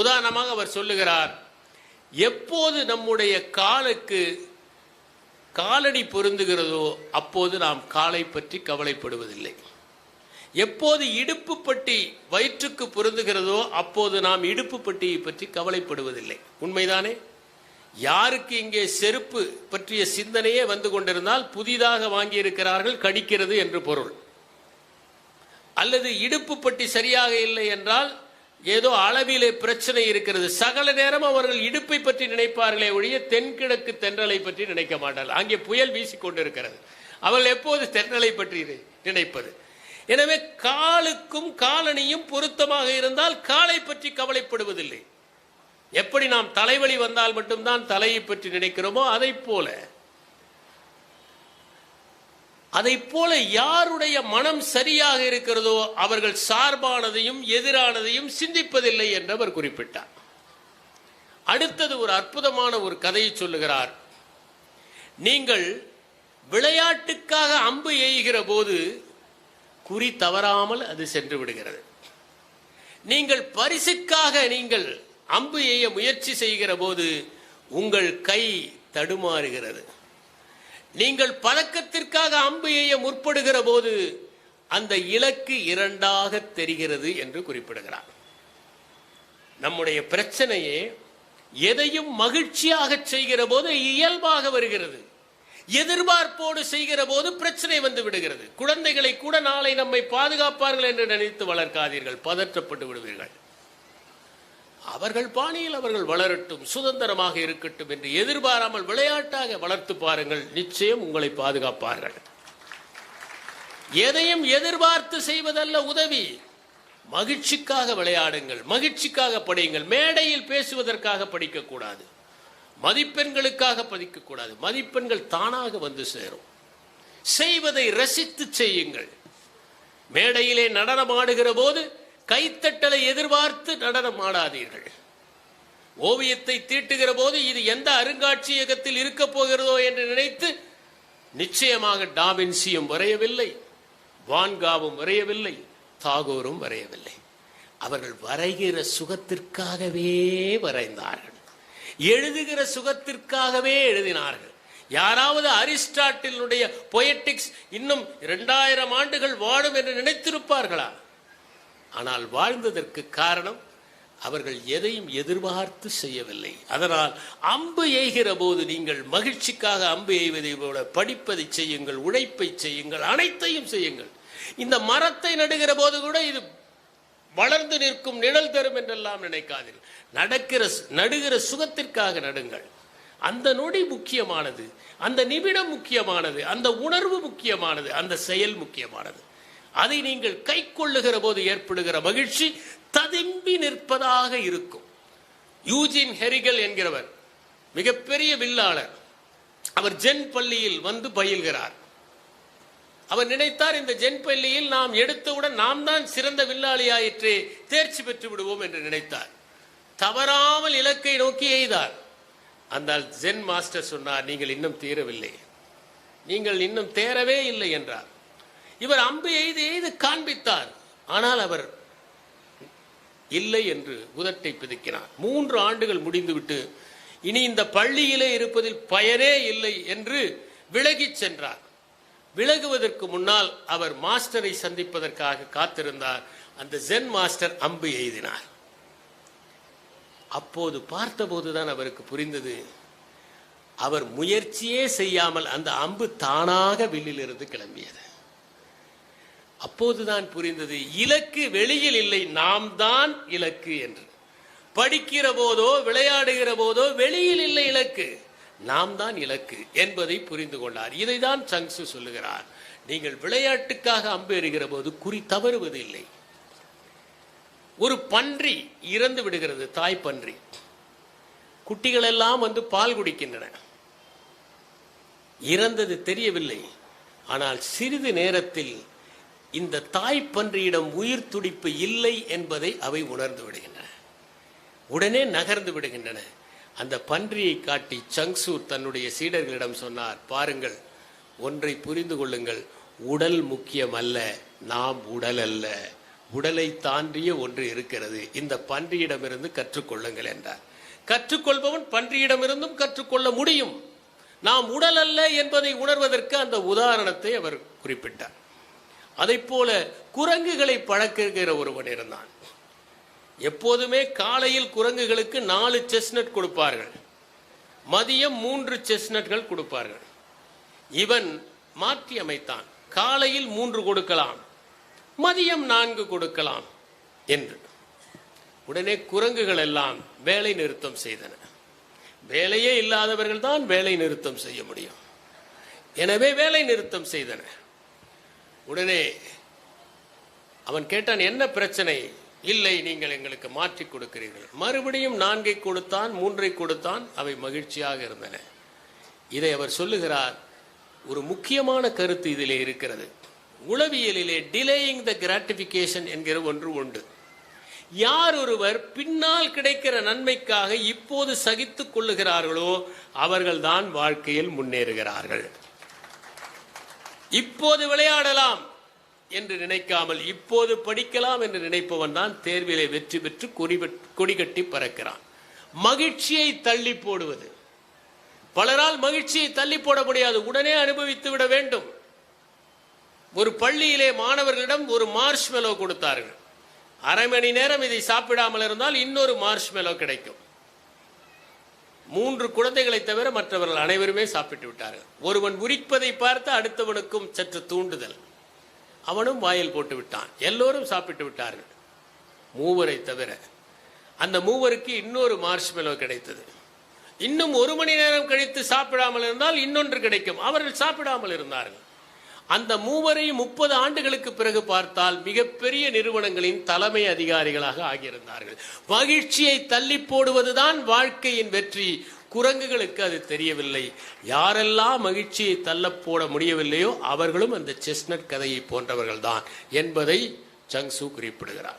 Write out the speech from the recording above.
உதாரணமாக அவர் சொல்லுகிறார் எப்போது நம்முடைய காலுக்கு காலடி பொருந்துகிறதோ அப்போது நாம் காலை பற்றி கவலைப்படுவதில்லை. எப்போது இடுப்பு பட்டி வயிற்றுக்கு பொருந்துகிறதோ அப்போது நாம் இடுப்பு பட்டியை பற்றி கவலைப்படுவதில்லை. உண்மைதானே? யாருக்கு இங்கே செருப்பு பற்றிய சிந்தனையே வந்து கொண்டிருந்தால் புதிதாக வாங்கியிருக்கிறார்கள் கடிக்கிறது என்று பொருள். அல்லது இடுப்பு பட்டி சரியாக இல்லை என்றால் ஏதோ அளவிலே பிரச்சனை இருக்கிறது. சகல நேரம் அவர்கள் இடுப்பை பற்றி நினைப்பார்களே ஒழிய தென்கிழக்கு தென்றலை பற்றி நினைக்க மாட்டார்கள். அங்கே புயல் வீசிக் கொண்டிருக்கிறது அவர்கள் எப்போது தென்றலை பற்றி நினைப்பது? எனவே காலுக்கும் காலணியும் பொருத்தமாக இருந்தால் காலை பற்றி கவலைப்படுவதில்லை. எப்படி நாம் தலைவலி வந்தால் மட்டும்தான் தலையை பற்றி நினைக்கிறோமோ அதை போல அதை போல யாருடைய மனம் சரியாக இருக்கிறதோ அவர்கள் சார்பானதையும் எதிரானதையும் சிந்திப்பதில்லை என்று அவர் குறிப்பிட்டார். அடுத்தது ஒரு அற்புதமான ஒரு கதையை சொல்லுகிறார். நீங்கள் விளையாட்டுக்காக அம்பு எய்கிற போது குறி தவறாமல் அது சென்று விடுகிறது. நீங்கள் பரிசுக்காக நீங்கள் அம்பு எய்ய முயற்சி செய்கிற போது உங்கள் கை தடுமாறுகிறது. நீங்கள் பதக்கத்திற்காக அம்பு எய்ய முற்படுகிற போது அந்த இலக்கு இரண்டாக தெரிகிறது என்று குறிப்பிடுகிறார். நம்முடைய பிரச்சனையே எதையும் மகிழ்ச்சியாக செய்கிற போது இயல்பாக வருகிறது. எதிர்பார்ப்போடு செய்கிற போது பிரச்சனை வந்து விடுகிறது. குழந்தைகளை கூட நாளை நம்மை பாதுகாப்பார்கள் என்று நினைத்து வளர்க்காதீர்கள். பதற்றப்பட்டு விடுவீர்கள். அவர்கள் பாணியில் அவர்கள் வளரட்டும் சுதந்திரமாக இருக்கட்டும் என்று எதிர்பாராமல் விளையாட்டாக வளர்த்து பாருங்கள். நிச்சயம் உங்களை பாதுகாப்பார்கள். எதையும் எதிர்பார்த்து செய்வதல்ல உதவி. மகிழ்ச்சிக்காக விளையாடுங்கள் மகிழ்ச்சிக்காக படியுங்கள். மேடையில் பேசுவதற்காக படிக்கக்கூடாது. மதிப்பெண்களுக்காக பதிக்கக்கூடாது மதிப்பெண்கள் தானாக வந்து சேரும். செய்வதை ரசித்து செய்யுங்கள். மேடையிலே நடனம் ஆடுகிற போது கைத்தட்டலை எதிர்பார்த்து நடனம் ஆடாதீர்கள். ஓவியத்தை தீட்டுகிற போது இது எந்த அருங்காட்சியகத்தில் இருக்க போகிறதோ என்று நினைத்து நிச்சயமாக டாபின்சியும் வரையவில்லை வான்காவும் வரையவில்லை தாகூரும் வரையவில்லை. அவர்கள் வரைகிற சுகத்திற்காகவே வரைந்தார்கள். எழுதுகிற சுகத்திற்காகவே எழுதினார்கள். யாராவது அரிஸ்டாட்டிலுடைய பொயட்டிக்ஸ் இன்னும் இரண்டாயிரம் ஆண்டுகள் வாழும் என்று நினைத்திருப்பார்களா? ஆனால் வாழ்ந்ததற்கு காரணம் அவர்கள் எதையும் எதிர்பார்த்து செய்யவில்லை. அதனால் அம்பு எய்கிற போது நீங்கள் மகிழ்ச்சிக்காக அம்பு எய்வதை போல படிப்பதை செய்யுங்கள் உழைப்பை செய்யுங்கள் அனைத்தையும் செய்யுங்கள். இந்த மரத்தை நடுகிற போது கூட இது வளர்ந்து நிற்கும் நிழல் தரும் என்றெல்லாம் நினைக்காதீர்கள். நடக்கிற நடுகிற சுகத்திற்காக நடுங்கள். அந்த நொடி முக்கியமானது அந்த நிமிடம் முக்கியமானது அந்த உணர்வு முக்கியமானது அந்த செயல் முக்கியமானது. அதை நீங்கள் கை கொள்ளுகிற போது ஏற்படுகிற மகிழ்ச்சி ததும்பி நிற்பதாக இருக்கும். யூஜின் ஹெரிகல் என்கிறவர் மிகப்பெரிய வில்லாளர் அவர் ஜென் பள்ளியில் வந்து பயில்கிறார். அவர் நினைத்தார் இந்த ஜென் பள்ளியில் நாம் எடுத்தவுடன் நாம் தான் சிறந்த வில்லாளியாயிற்று தேர்ச்சி பெற்று விடுவோம் என்று நினைத்தார். தவறாமல் இலக்கை நோக்கி எய்தார். அந்த ஜென் மாஸ்டர் சொன்னார் நீங்கள் இன்னும் தீரவில்லை. நீங்கள் இன்னும் தேரவே இல்லை என்றார். இவர் அம்பு எய்து எய்து காண்பித்தார். ஆனால் அவர் இல்லை என்று உதட்டை பிதுக்கினார். மூன்று ஆண்டுகள் முடிந்துவிட்டு இனி இந்த பள்ளியிலே இருப்பதில் பயனே இல்லை என்று விலகிச் சென்றார். விலகுவதற்கு முன்னால் அவர் மாஸ்டரை சந்திப்பதற்காக காத்திருந்தார். அந்த ஜென் மாஸ்டர் அம்பு எய்தினார். அப்போது பார்த்தபோதுதான் அவருக்கு புரிந்தது. அவர் முயற்சியே செய்யாமல் அந்த அம்பு தானாக வில்லிலிருந்து கிளம்பியது. அப்போதுதான் புரிந்தது இலக்கு வெளியில் இல்லை நாம் தான் இலக்கு என்று. படிக்கிற போதோ விளையாடுகிற போதோ வெளியில் இல்லை இலக்கு. நாம் தான் இலக்கு என்பதை புரிந்து கொண்டார். இதை தான் சங்ஸு சொல்லுகிறார். நீங்கள் விளையாட்டுக்காக அம்பு எறிகிற போது குறி தவறுவது இல்லை. ஒரு பன்றி இறந்து விடுகிறது தாய் பன்றி. குட்டிகள் எல்லாம் வந்து பால் குடிக்கின்றன. இறந்தது தெரியவில்லை. ஆனால் சிறிது நேரத்தில் இந்த தாய் பன்றியிடம் உயிர் துடிப்பு இல்லை என்பதை அவை உணர்ந்து விடுகின்றன. உடனே நகர்ந்து விடுகின்றன. அந்த பன்றியை காட்டி சங்சூர் தன்னுடைய சீடர்களிடம் சொன்னார் பாருங்கள் ஒன்றை புரிந்து கொள்ளுங்கள். உடல் முக்கியம் அல்ல நாம் உடல் அல்ல. உடலை தாண்டிய ஒன்று இருக்கிறது. இந்த பன்றியிடமிருந்து கற்றுக்கொள்ளுங்கள் என்றார். கற்றுக்கொள்பவன் பன்றியிடமிருந்தும் கற்றுக்கொள்ள முடியும். நாம் உடல் அல்ல என்பதை உணர்வதற்கு அந்த உதாரணத்தை அவர் குறிப்பிட்டார். அதைப் போல குரங்குகளை பழக்குகிற ஒருவன் இருந்தான். எப்போதுமே காலையில் குரங்குகளுக்கு நாலு செஸ்னட் கொடுப்பார்கள். மதியம் மூன்று செஸ்னட்கள் கொடுப்பார்கள். இவன் மாற்றி அமைத்தான். காலையில் மூன்று கொடுக்கலாம் மதியம் நான்கு கொடுக்கலாம் என்று. உடனே குரங்குகள் எல்லாம் வேலை நிறுத்தம் செய்தன. வேலையே இல்லாதவர்கள் தான் வேலை நிறுத்தம் செய்ய முடியும். எனவே வேலை நிறுத்தம் செய்தன உடனே அவன் கேட்டான் என்ன பிரச்சனை? இல்லை நீங்கள் எங்களுக்கு மாற்றி கொடுக்கிறீர்கள். மறுபடியும் நான்கை கொடுத்தான் மூன்றை கொடுத்தான் அவை மகிழ்ச்சியாக இருந்தன. இதை அவர் சொல்லுகிறார் ஒரு முக்கியமான கருத்து இதிலே இருக்கிறது. உளவியலிலே டிலேயிங் த கிராட்டிபிகேஷன் என்கிற ஒன்று உண்டு. யார் ஒருவர் பின்னால் கிடைக்கிற நன்மைக்காக இப்போது சகித்துக் கொள்ளுகிறார்களோ அவர்கள்தான் வாழ்க்கையில் முன்னேறுகிறார்கள். இப்போது விளையாடலாம் என்று நினைக்காமல் இப்போது படிக்கலாம் என்று நினைப்பவன் தான் தேர்விலே வெற்றி பெற்று கொடி பெற்- கொடி கட்டி பறக்கிறான். மகிழ்ச்சியை தள்ளி போடுவது. பலரால் மகிழ்ச்சியை தள்ளி போட முடியாது. உடனே அனுபவித்து விட வேண்டும். ஒரு பள்ளியிலே மாணவர்களிடம் ஒரு மார்ஷ்மெலோ கொடுத்தார்கள். அரை மணி நேரம் இதை சாப்பிடாமல் இருந்தால் இன்னொரு மார்ஷ்மெலோ கிடைக்கும். மூன்று குழந்தைகளை தவிர மற்றவர்கள் அனைவருமே சாப்பிட்டு விட்டார்கள். ஒருவன் உரிப்பதை பார்த்து அடுத்தவனுக்கும் சற்று தூண்டுதல். அவனும் வாயில் போட்டு விட்டான். எல்லோரும் சாப்பிட்டு விட்டார்கள். மூவரை தவிர அந்த மூவருக்கு இன்னொரு மார்ஷ்மெலோ கிடைத்தது. இன்னும் ஒரு மணி நேரம் கழித்து சாப்பிடாமல் இருந்தால் இன்னொன்று கிடைக்கும். அவர்கள் சாப்பிடாமல் இருந்தார்கள். அந்த மூவரையும் முப்பது ஆண்டுகளுக்கு பிறகு பார்த்தால் மிகப்பெரிய நிறுவனங்களின் தலைமை அதிகாரிகளாக ஆகியிருந்தார்கள். மகிழ்ச்சியை தள்ளி போடுவதுதான் வாழ்க்கையின் வெற்றி. குரங்குகளுக்கு அது தெரியவில்லை. யாரெல்லாம் மகிழ்ச்சியை தள்ள போட முடியவில்லையோ அவர்களும் அந்த செஸ்னட் கதையை போன்றவர்கள்தான் என்பதை சங்சு குறிப்பிடுகிறார்.